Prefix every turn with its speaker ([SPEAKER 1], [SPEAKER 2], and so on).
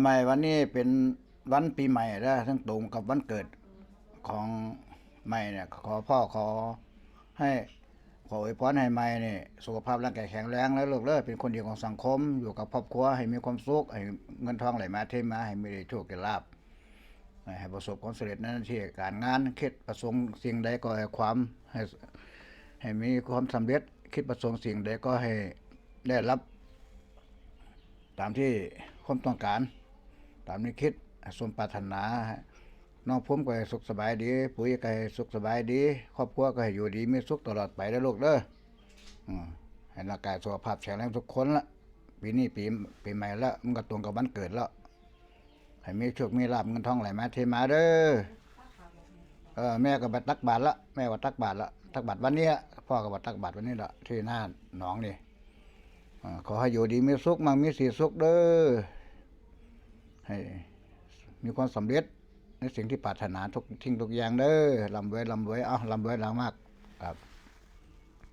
[SPEAKER 1] ใหม่วันนี้เป็นวันปีใหม่แล้วทั้งตรงกับวันเกิดของใหม่เนี่ย ขอพ่อขอให้ขออวยพรให้ใหม่เนี่ยสุขภาพร่างกายแข็งแรงแล้วลูกเด้อเป็นคนดีของสังคม อยู่กับครอบครัวให้มีความสุขให้เงินทองไหลมาเทมาให้มีโชคได้ลาภให้ประสบความสำเร็จในหน้าที่การงานคิดประสงค์สิ่งใดก็ให้ความให้ให้มีความสำเร็จ คิดประสงค์สิ่งใดก็ให้ได้รับ ตามที่ ความต้องการ ตามนี้คิดสมปรารถนาน้องพุ่มก็ให้สุขสบายดีปุ๋ยก็ให้สุขสบายดี ครอบครัวก็ให้อยู่ดีมีสุขตลอดไปเด้ลูกเด้อให้ร่างกายสุขภาพแข็งแรงทุกคนละปีนี้ปีปีใหม่ละมันก็ตรงกับวันเกิดแล้วให้มีโชคมีลาภเงินทองไหลมาเทมาเด้อเออแม่ก็บัตักบาทละแม่ว่าตักบาทละตักบาทวันนี้พ่อก็บัตักบาทวันนี้ละที่หน้าหนองนี่ขอให้อยู่ดีมีสุขมั่งมีสีสุขเด้อ ให้มีความสำเร็จในสิ่งที่ปรารถนาทุกทิ้งทุกอย่างเด้อลำรวยลำรวยเอ้าลำรวยลำมากครับ